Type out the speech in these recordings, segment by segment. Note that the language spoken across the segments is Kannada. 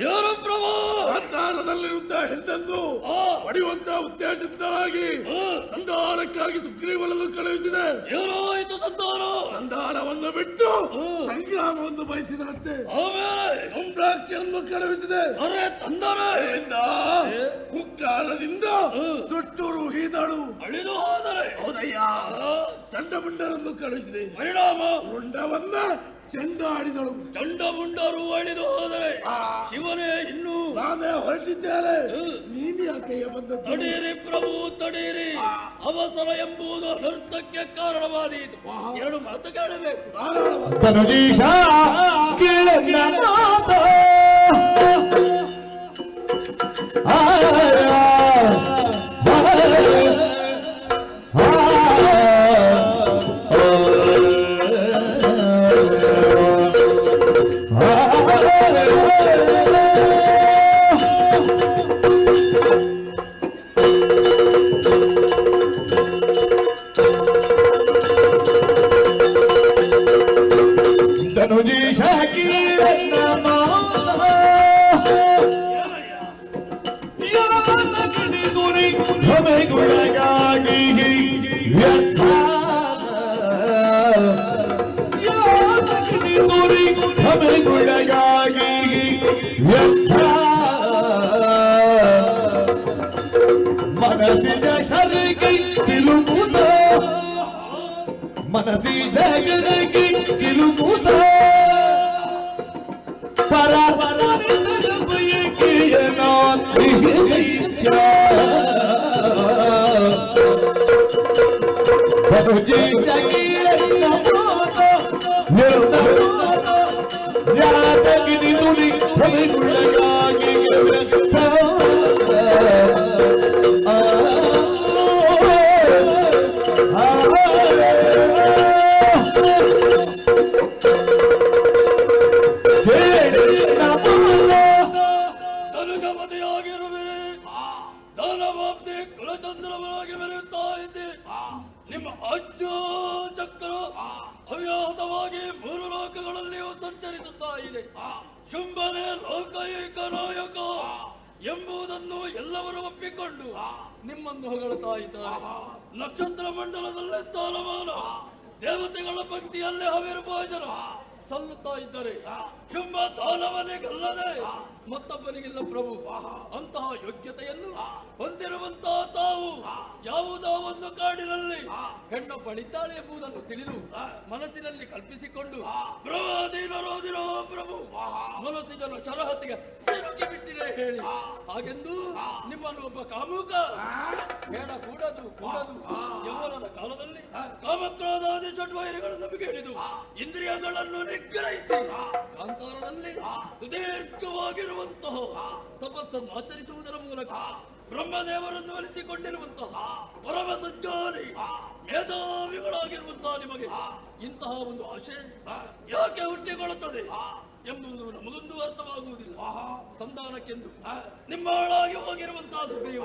ಯಾರು ಪ್ರಭು! ಸಂಧಾನದಲ್ಲಿರುತ್ತ ಹೆಣ್ಣನ್ನು ಪಡೆಯುವಂತ ಉದ್ದೇಶದಿಂದಾಗಿ ಸಂಧಾನಕ್ಕಾಗಿ ಸುಗ್ರೀವನನ್ನು ಕಳುಹಿಸಿದೆ. ಏನಾಯಿತು ಸಂತಾನ ಸಂಧಾನವನ್ನು ಬಿಟ್ಟು ಸಂಗ್ರಾಮವನ್ನು ಬಯಸಿದಂತೆ ಸಂಪ್ರಾಕ್ಷಿಯನ್ನು ಕಳುಹಿಸಿದೆ. ಅರೆ ತಂದರೆ ಕುಕ್ಕಾಲದಿಂದ ಸುಟ್ಟೂರು ಹೀದಳು. ಅಳಿದು ಹೋದರೆ. ಹೌದಯ್ಯ. ಚಂಡಮುಂಡರನ್ನು ಕಳುಹಿಸಿದೆ. ಪರಿಣಾಮ! ಮುಂಡವನ್ನ ಚೆಂಡಾಡಿದಳು. ಚಂಡಮುಂಡರು ಅಳಿದು ಹೋದರೆ ಶಿವನೇ ಇನ್ನು. ನಾನೇ ಹೊರಟಿದ್ದೇನೆ. ನೀನು ಯಾಕೆಯ ಬಂದ ತಡೀರಿ ಪ್ರಭು ತಡೀರಿ ಅವಸರ ಎಂಬುದು ಅನರ್ಥಕ್ಕೆ ಕಾರಣವಾದೀತು. ಎರಡು ಮಾತು ಕೇಳಬೇಕು. ತನುಜೀಶ ಕೇಳನ್ನ മനസ്സിലെ ശരീരത്തിൽ ചിലുമുത മനസ്സിലെ ശരീരത്തിൽ ചിലുമുത പര പര ിയനോ ഞാൻ തകിരി തുണി ഭൂമി ದೇವತೆಗಳ ಪಂಕ್ತಿಯಲ್ಲೇ ಹವಿರ್ಭೋಜನ ಸಲ್ಲುತ್ತಾ ಇದ್ದರೆ ಶುಂಭ ದಾನವನಿಗಲ್ಲದೆ ಮತ್ತೊಬ್ಬನಿಗಿಲ್ಲ ಪ್ರಭು. ಅಂತಹ ಯೋಗ್ಯತೆಯನ್ನು ಹೊಂದಿರುವಂತಹ ತಾವು ಯಾವುದೋ ಒಂದು ಕಾಡಿನಲ್ಲಿ ಹೆಣ್ಣು ಬಳಿತಾಳೆ ಎಂಬುದನ್ನು ತಿಳಿದು ಮನಸ್ಸಿನಲ್ಲಿ ಕಲ್ಪಿಸಿಕೊಂಡು ಪ್ರವಾದೀನರೋದಿರೋ ಪ್ರಭು. ಮನಸ್ಸಿನ ಶರಹತಿಗೆ ಸಿಲುಕಿ ಬಿಟ್ಟಿದೆ ಹೇಳಿ. ಹಾಗೆಂದು ನಿಮ್ಮನ್ನು ಒಬ್ಬ ಕಾಮುಕ, ಬೇಡ, ಕೂಡದು ಯೌವನದ ಕಾಲದಲ್ಲಿ ಕಾಮಕ್ರೋಧಾದಿ ಚಟುವಟಿಕೆಗಳು ನಮಗೆ ಹೇಳಿದು ಇಂದ್ರಿಯಗಳನ್ನು ನಿಗ್ರಹಿಸಿ. ಕಾಂತಾರದಲ್ಲಿ ಸುದೀರ್ಘವಾಗಿರುವಂತಹ ತಪಸ್ಸನ್ನು ಆಚರಿಸುವುದರ ಮೂಲಕ ಬ್ರಹ್ಮದೇವರನ್ನು ಒಲಿಸಿಕೊಂಡಿರುವಂತಹ ಪರಮ ಸಜ್ಜಾನಿ ಮೇಧಾವಿಗಳಾಗಿರುವಂತಹ ನಿಮಗೆ ಇಂತಹ ಒಂದು ಆಶೆ ಯಾಕೆ ಹುಟ್ಟಿಕೊಳ್ಳುತ್ತದೆ? ಎಂಬುದು ನಮಗೊಂದು ಅರ್ಥವಾಗುವುದಿಲ್ಲ. ಸಂಧಾನಕ್ಕೆಂದು ನಿಮ್ಮ ಹಾಳಾಗಿ ಹೋಗಿರುವಂತಹ ಸುಗ್ರೀವ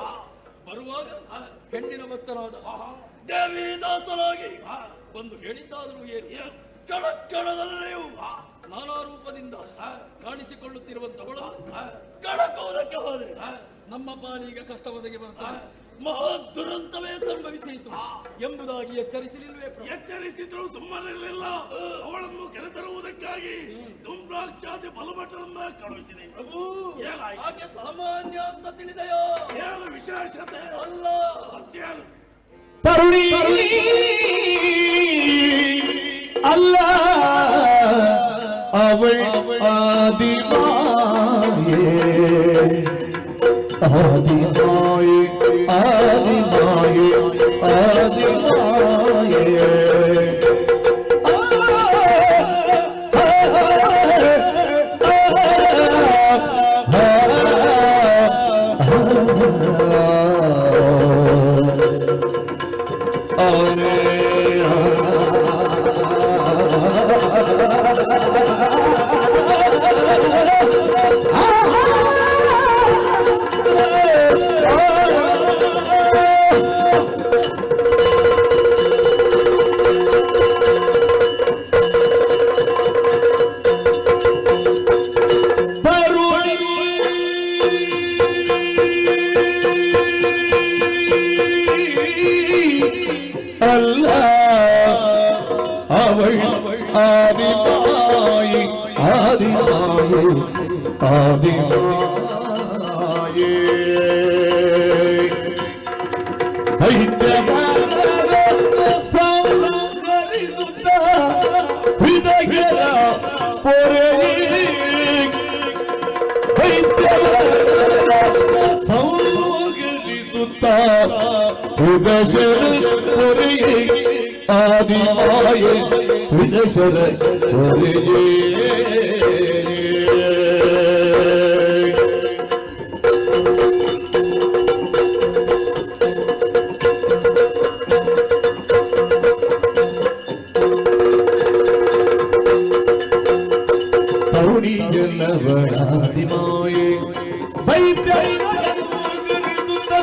ಬರುವಾಗ ಹೆಣ್ಣಿನ ಭಕ್ತನಾದ ದೇವಿ ದಾಸರಾಗಿ ಒಂದು ಹೇಳಿದ್ದಾದರೂ ಏನು? ಕ್ಷಣ ಕ್ಷಣದಲ್ಲಿಯೂ ನಾನಾ ರೂಪದಿಂದ ಕಾಣಿಸಿಕೊಳ್ಳುತ್ತಿರುವಂತವಳು ಕಳಕೋದಕ್ಕೆ ಹೋದ್ರೆ ನಮ್ಮ ಪಾಲಿಗೆ ಕಷ್ಟ ಒದಗಿ ಬರುತ್ತದೆ ಮಹಾ ದುರಂತವೇ ಸಂಭವಿಸಿತು ಎಂಬುದಾಗಿ ಎಚ್ಚರಿಸಲಿಲ್ಲವೇ? ಎಚ್ಚರಿಸಿದ್ರು ಸುಮ್ಮನಿರಲಿಲ್ಲ. ಅವಳನ್ನು ಕರೆತರುವುದಕ್ಕಾಗಿ ದುಂಬ್ರಾಕ್ಷಾದಿ ಬಲಭಟರನ್ನ ಕಳುಹಿಸಿದೆ. ಪ್ರಭು ಹಾಗೆ ಸಾಮಾನ್ಯ ಅಂತ ತಿಳಿದೆಯೋ? ಏನು ವಿಶೇಷತೆ? ಅಲ್ಲ. ಅತ್ಯಾರು ತರುಣಿ. ಅಲ್ಲ. ಅವಳ ಆದಿಮಾನವ ಆದಿ ಮಾಯೆ ಆದಿ বেশের করি আদি আয়ে বিদেশের করি ൗണിയല്ലവളാദിമായ വൈദ്യ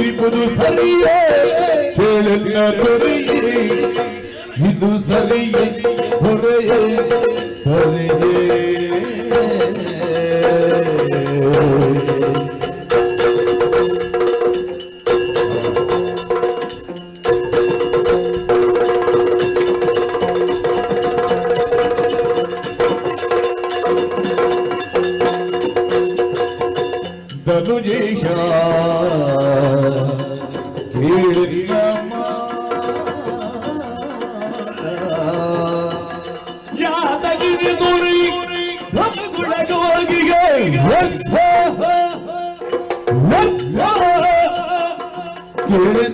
ಮೋಗ ಸಲಿಯೇ ಕೇಳನ್ನ ದೊರೆಯೇ ಇದು ಹೊರೆಯೇ? ಸರಿಯೇ? ಧನುಜೇಶ ಯಾದಗಿರಿ ಗುರಿ ಬ್ರಹ್ಮಗುಳಗೋಗಿಗೆ ಕೇಳಿದ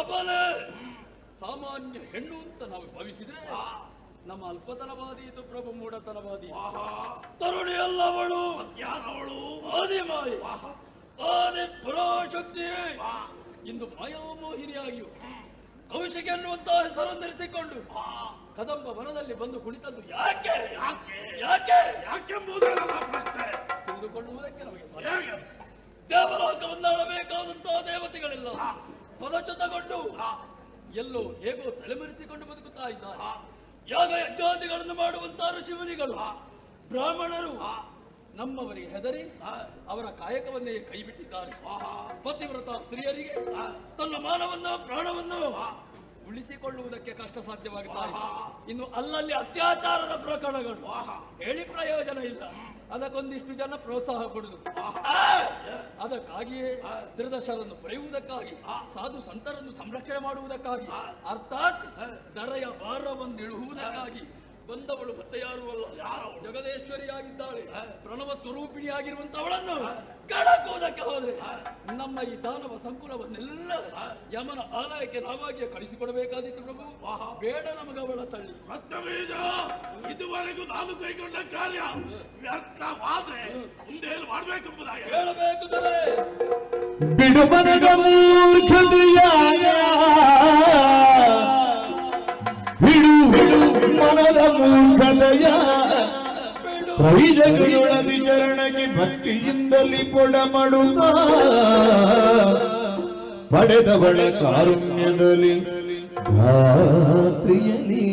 ಅಬಲೆ ಸಾಮಾನ್ಯ ಹೆಣ್ಣು ಅಂತ ನಾವು ಭಾವಿಸಿದ್ರೆ ನಮ್ಮ ಅಲ್ಪತನವಾದಿ ಇದು ಪ್ರಭು ಮೂಢತನವಾದಿ ತರುಣಿ ಅಲ್ಲವಳು ಯಾರವಳು ಆದಿಮಾಯಿ. ಆದಿ ಪರಾಶಕ್ತಿಯೇ ಇಂದು ಮಾಯಾಮೋಹಿನಿಯಾಗಿಯೂ ಕೌಶಿಕ ಎನ್ನುವಂತಹ ಹೆಸರನ್ನಿರಿಸಿಕೊಂಡು ಕದಂಬ ವನದಲ್ಲಿ ಬಂದು ಕುಳಿತದ್ದು ಯಾಕೆ? ಯಾಕೆ? ಯಾಕೆ? ಯಾಕೆಂಬುದು ಪ್ರಶ್ನೆ. ತಿಳಿದುಕೊಳ್ಳುವುದಕ್ಕೆ ನಮಗೆ. ದೇವಲೋಕವನ್ನಾಡಬೇಕಾದಂತಹ ದೇವತೆಗಳಿಲ್ಲ. ಪದಚ್ಯುತಗೊಂಡು. ಎಲ್ಲೋ ಹೇಗೋ ತಲೆಮರೆಸಿಕೊಂಡು ಬದುಕುತ್ತಾ ಇದ್ದಾರೆ. ಯಾಗ ಯಜ್ಞಾದಿಗಳನ್ನು ಮಾಡುವಂತಹ ಋಷಿಮುನಿಗಳು ಬ್ರಾಹ್ಮಣರು ನಮ್ಮವರಿಗೆ ಹೆದರಿ ಅವರ ಕಾಯಕವನ್ನೇ ಕೈಬಿಟ್ಟಿದ್ದಾರೆ. ಪತಿವ್ರತ ಸ್ತ್ರೀಯರಿಗೆ ತನ್ನ ಮಾನವನ್ನು ಪ್ರಾಣವನ್ನು ಉಳಿಸಿಕೊಳ್ಳುವುದಕ್ಕೆ ಕಷ್ಟ ಸಾಧ್ಯವಾಗುತ್ತಾ ಇನ್ನು ಅಲ್ಲಲ್ಲಿ ಅತ್ಯಾಚಾರದ ಪ್ರಕರಣಗಳು. ಹೇಳಿ ಪ್ರಯೋಜನ ಇಲ್ಲ. ಅದಕ್ಕೊಂದಿಷ್ಟು ಜನ ಪ್ರೋತ್ಸಾಹ ಕೊಡುದು. ಅದಕ್ಕಾಗಿಯೇ ತ್ರಿದಶರನ್ನು ಪಡೆಯುವುದಕ್ಕಾಗಿ, ಸಾಧು ಸಂತರನ್ನು ಸಂರಕ್ಷಣೆ ಮಾಡುವುದಕ್ಕಾಗಿ, ಅರ್ಥಾತ್ ದರೆಯ ಭಾರವನ್ನು ಇಳುವುದಕ್ಕಾಗಿ ಬಂದವಳು ಮತ್ತೆ ಯಾರು ಅಲ್ಲ. ಜಗದೇಶ್ವರಿಯಾಗಿದ್ದಾಳೆ. ಪ್ರಣವ ಸ್ವರೂಪಿಣಿಯಾಗಿರುವಂತವಳನ್ನು ಕಳಕೋದಕ್ಕೆ ಹೋದ್ರೆ ನಮ್ಮ ಈ ದಾನವ ಸಂಕುಲವನ್ನೆಲ್ಲ ಯಮನ ಆಲಯಕ್ಕೆ ನಾವಾಗಿಯೇ ಕಳಿಸಿಕೊಡಬೇಕಾದಿತ್ತು ಪ್ರಭು. ಬೇಡ ನಮಗ ಅವಳ ತಳ್ಳಿ ರತ್ನಬೀಜ ಇದುವರೆಗೂ ನಾನು ಕೈಗೊಂಡ ಕಾರ್ಯ ವ್ಯರ್ಥವಾದ್ರೆ ಮುಂದೆ ಮಾಡ್ಬೇಕೆಂಬುದಾಗಿ. ಹೇಳಬೇಕು ದೊರೆ. ಬಿಡು ಮನದ ಮೂರ್ಖತೆಯ ಪ್ರೈಜಗಳೊಳದಿ ಚರಣಕ್ಕೆ ಭಕ್ತಿಯಿಂದಲಿ ಪೊಡ ಮಾಡುತ್ತ ಪಡೆದವಳ ಕಾರುಣ್ಯದಲ್ಲಿ ಧಾತ್ರಿಯಲಿ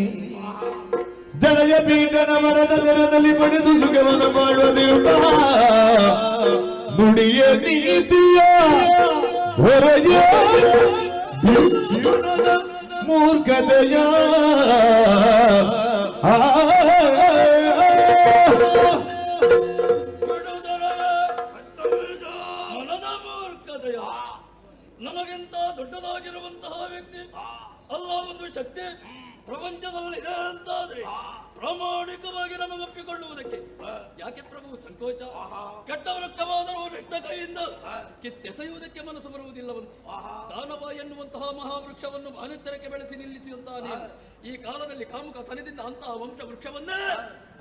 ಜನಯ ಪೀಠನ ಮರದ ನೆರದಲ್ಲಿ ಪಡೆದು ಸುಖವನ್ನು ಮಾಡುವುದಿರುತ್ತ ನುಡಿಯ ನೀತಿಯ ಜೀವನದ ಮೂರ್ಖತೆಯ. ನಮಗಿಂತ ದೊಡ್ಡದಾಗಿರುವಂತಹ ವ್ಯಕ್ತಿ. ಅಲ್ಲ ಒಂದು ಶಕ್ತಿ. ಪ್ರಪಂಚದಲ್ಲಿ ಇದೆ ಅಂತಾದ್ರೆ ಪ್ರಾಮಾಣಿಕವಾಗಿ ನಮಗೊಪ್ಪಿಕೊಳ್ಳುವುದಕ್ಕೆ. ಯಾಕೆ ಪ್ರಭು ಸಂಕೋಚ? ಕೆಟ್ಟ ವೃಕ್ಷವಾದರೂ ನೆಟ್ಟ ಕೈಯಿಂದ ಕಿತ್ತೆಸೆಯುವುದಕ್ಕೆ ಮನಸ್ಸು ಬರುವುದಿಲ್ಲವಂತೆ. ದಾನವ ಎನ್ನುವಂತಹ ಮಹಾವೃಕ್ಷವನ್ನು ಮಾನೆತ್ತರಕ್ಕೆ ಬೆಳೆಸಿ ನಿಲ್ಲಿಸಿದಂತಾನೆ ಈ ಕಾಲದಲ್ಲಿ ಕಾಮುಕ ತನದಿಂದ ಅಂತಹ ವಂಶ ವೃಕ್ಷವನ್ನೇ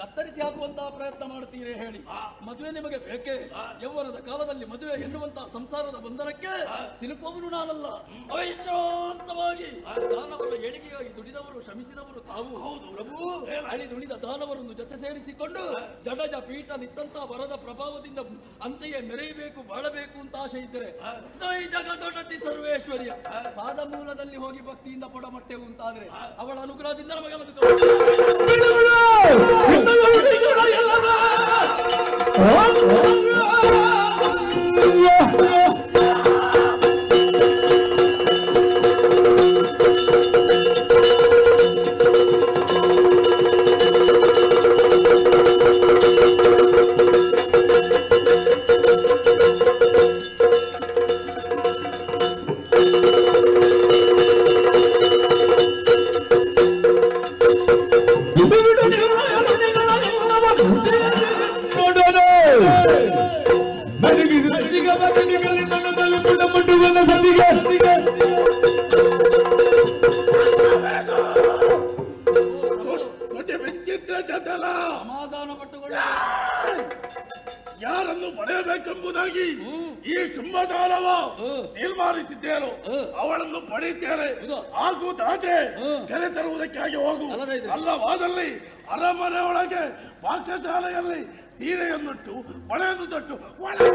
ಕತ್ತರಿಸಿ ಹಾಕುವಂತಹ ಪ್ರಯತ್ನ ಮಾಡುತ್ತೀರಿ ಹೇಳಿ. ಮದುವೆ ನಿಮಗೆ ಬೇಕೇ? ಯೌವನದ ಕಾಲದಲ್ಲಿ ಮದುವೆ ಎನ್ನುವಂತಹ ಸಂಸಾರದ ಬಂಧನಕ್ಕೆ ಸಿಲುಕುವವನು ನಾನಲ್ಲ. ಅವಿಶ್ರಾಂತವಾಗಿ ದಾನವರ ಏಳಿಗೆಯಾಗಿ ದುಡಿದವರು ಶ್ರಮಿಸಿದವರು ತಾವು. ಹೌದು ಪ್ರಭು ಅಳಿ ದುಡಿದ ದಾನವರನ್ನು ಜೊತೆ ಸೇರಿಸಿಕೊಂಡು ಜಡಜ ಪೀಠ ನಿತ್ತಂತಹ ವರದ ಪ್ರಭಾವದಿಂದ ಅಂತೆಯೇ ಮೆರೆಯಬೇಕು ಬಾಳಬೇಕು ಅಂತ ಆಸೆ ಇದ್ದರೆ ಜಗದೊಡತಿ ಸರ್ವೇಶ್ವರಿಯ. ಪಾದ ಮೂಲದಲ್ಲಿ ಹೋಗಿ ಭಕ್ತಿಯಿಂದ ಪಡಮಟ್ಟೆವು ಅಂತಾದ್ರೆ ಅವಳ ಅನುಗ್ರಹದಿಂದ ನಮಗೆ ಬದುಕ ಚತಲ ಸಮಾಧಾನ ಪಟ್ಟುಕೊಳ್ಳ. ಯಾರನ್ನು ಪಡೆಯಬೇಕೆಂಬುದಾಗಿ ಈ ಶುಂಭದಾನವ ಹ್ಮ್. ತೀರ್ಮಾನಿಸಿದ್ದೇನು. ಅವಳನ್ನು ಪಡೆಯುತ್ತೇನೆ? ಆಗುವುದಾದ್ರೆ ಕೆರೆ ತರುವುದಕ್ಕಾಗಿ ಹೋಗು? ಅಲ್ಲವಾದಲ್ಲಿ ಅರಮನೆ ಒಳಗೆ ಪಾಕಶಾಲೆಯಲ್ಲಿ ಸೀರೆಯನ್ನುಟ್ಟು ಮಳೆಯನ್ನು ತೊಟ್ಟು ಒಳಗೆ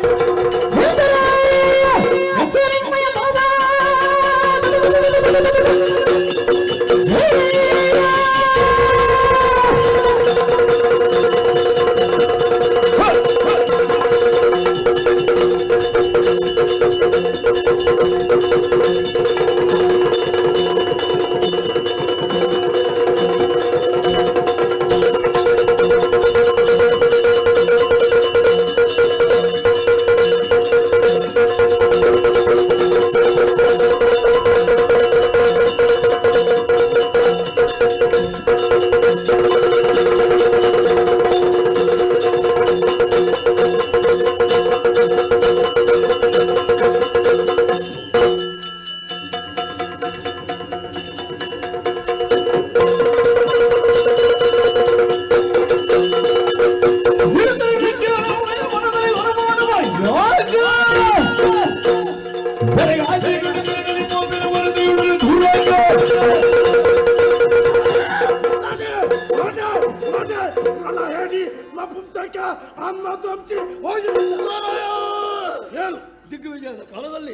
ಹೆಗಲು. ದಿಗ್ವಿಜಯದ ಕಾಲದಲ್ಲಿ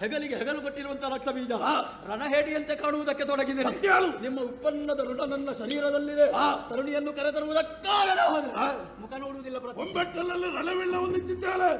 ಹೆಗಲಿಗೆ ಹೆಗಲು ಕೊಟ್ಟಿರುವಂತಹ ರಕ್ತ ಬೀಜ ರಣಹೇಡಿಯಂತೆ ಕಾಣುವುದಕ್ಕೆ ತೊಡಗಿದೆ. ನಿಮ್ಮ ಉತ್ಪನ್ನದ ಋಣ ನನ್ನ ಶರೀರದಲ್ಲಿದೆ. ತರುಣಿಯನ್ನು ಕರೆತರುವುದಕ್ಕಾಗ ಮುಖ ನೋಡುವುದಿಲ್ಲ ಒಂಬೆಟ್ಟಲಲ್ಲಿ ರಣವಿಲ್ಲ ಹೊಂದಿದ್ದಾಳೆ